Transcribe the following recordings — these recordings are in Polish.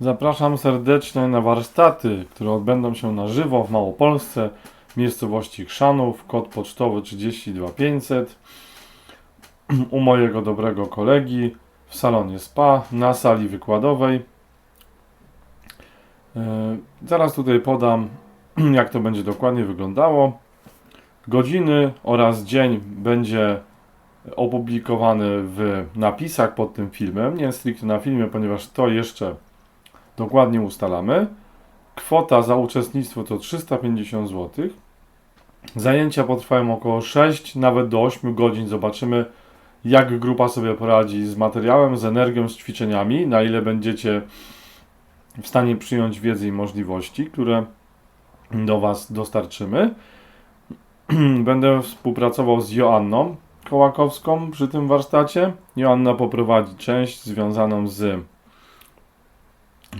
Zapraszam serdecznie na warsztaty, które odbędą się na żywo w Małopolsce, w miejscowości Chrzanów, kod pocztowy 32500 u mojego dobrego kolegi w salonie SPA na sali wykładowej. E, Zaraz tutaj podam, jak to będzie dokładnie wyglądało. Godziny oraz dzień będzie opublikowany w napisach pod tym filmem. Nie stricte na filmie, ponieważ to jeszcze dokładnie ustalamy. Kwota za uczestnictwo to 350 zł. Zajęcia potrwają około 6, nawet do 8 godzin. Zobaczymy, jak grupa sobie poradzi z materiałem, z energią, z ćwiczeniami, na ile będziecie w stanie przyjąć wiedzę i możliwości, które do Was dostarczymy. Będę współpracował z Joanną Kołakowską przy tym warsztacie. Joanna poprowadzi część związaną z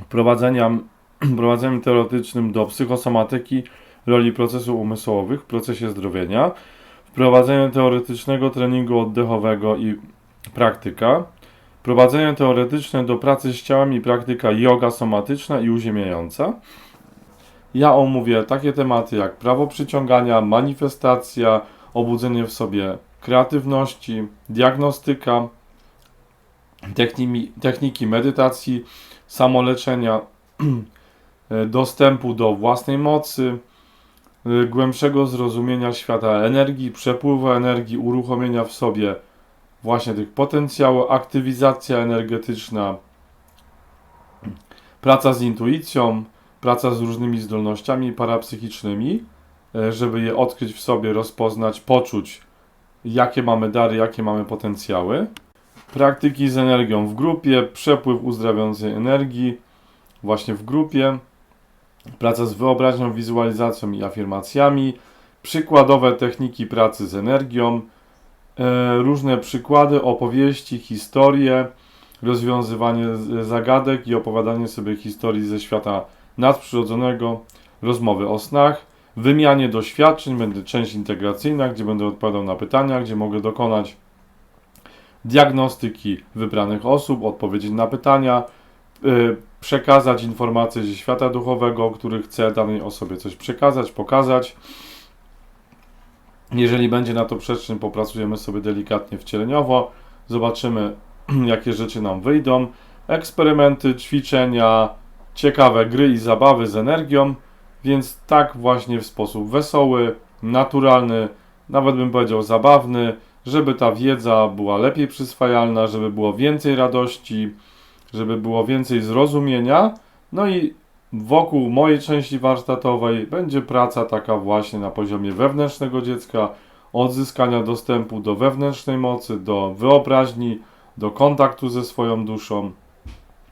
wprowadzeniem, wprowadzeniem teoretycznym do psychosomatyki roli procesów umysłowych w procesie zdrowienia, wprowadzenie teoretycznego treningu oddechowego i praktyka, prowadzenie teoretyczne do pracy z ciałem i praktyka yoga somatyczna i uziemiająca. Ja omówię takie tematy jak prawo przyciągania, manifestacja, obudzenie w sobie kreatywności, diagnostyka, techniki, techniki medytacji, samoleczenia, dostępu do własnej mocy, e, głębszego zrozumienia świata energii, przepływu energii, uruchomienia w sobie właśnie tych potencjałów, aktywizacja energetyczna, praca z intuicją, praca z różnymi zdolnościami parapsychicznymi, e, żeby je odkryć w sobie, rozpoznać, poczuć, jakie mamy dary, jakie mamy potencjały. Praktyki z energią w grupie, przepływ uzdrawiającej energii właśnie w grupie, praca z wyobraźnią, wizualizacją i afirmacjami, przykładowe techniki pracy z energią, e, różne przykłady, opowieści, historie, rozwiązywanie zagadek i opowiadanie sobie historii ze świata nadprzyrodzonego, rozmowy o snach, wymianie doświadczeń, będzie część integracyjna, gdzie będę odpowiadał na pytania, gdzie mogę dokonać diagnostyki wybranych osób, odpowiedzieć na pytania, y, przekazać informacje ze świata duchowego, o których chcę danej osobie coś przekazać, pokazać. Jeżeli będzie na to przestrzeń, popracujemy sobie delikatnie wcieleniowo, zobaczymy, jakie rzeczy nam wyjdą. Eksperymenty, ćwiczenia, ciekawe gry i zabawy z energią, więc tak właśnie w sposób wesoły, naturalny, nawet bym powiedział zabawny, żeby ta wiedza była lepiej przyswajalna, żeby było więcej radości, żeby było więcej zrozumienia. No i wokół mojej części warsztatowej będzie praca taka właśnie na poziomie wewnętrznego dziecka, odzyskania dostępu do wewnętrznej mocy, do wyobraźni, do kontaktu ze swoją duszą.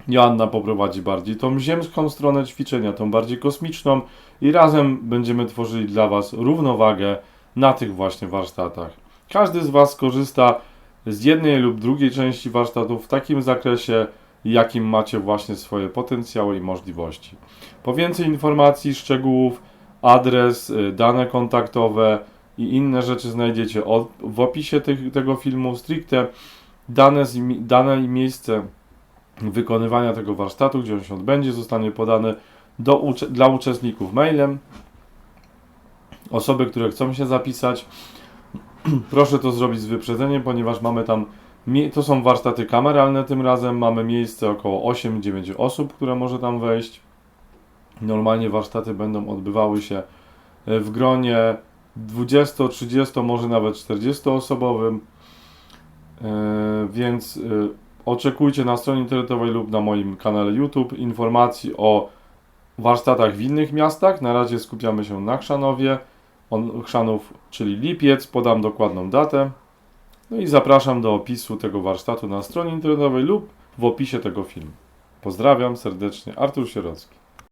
Joanna poprowadzi bardziej tą ziemską stronę ćwiczenia, tą bardziej kosmiczną i razem będziemy tworzyli dla Was równowagę na tych właśnie warsztatach. Każdy z Was korzysta z jednej lub drugiej części warsztatów w takim zakresie, jakim macie właśnie swoje potencjały i możliwości. Po więcej informacji, szczegółów, adres, y, dane kontaktowe i inne rzeczy znajdziecie w opisie tego filmu. Stricte dane, dane i miejsce wykonywania tego warsztatu, gdzie on się odbędzie, zostanie podane do, dla uczestników mailem. Osoby, które chcą się zapisać, proszę to zrobić z wyprzedzeniem, ponieważ mamy tam, to są warsztaty kameralne tym razem, mamy miejsce około 8-9 osób, które może tam wejść. Normalnie warsztaty będą odbywały się e, w gronie 20, 30, może nawet 40 osobowym, E, więc e, oczekujcie na stronie internetowej lub na moim kanale YouTube informacji o warsztatach w innych miastach. Na razie skupiamy się na Chrzanowie. On, Chrzanów, czyli lipiec, podam dokładną datę. No i zapraszam do opisu tego warsztatu na stronie internetowej lub w opisie tego filmu. Pozdrawiam serdecznie, Artur Sierocki.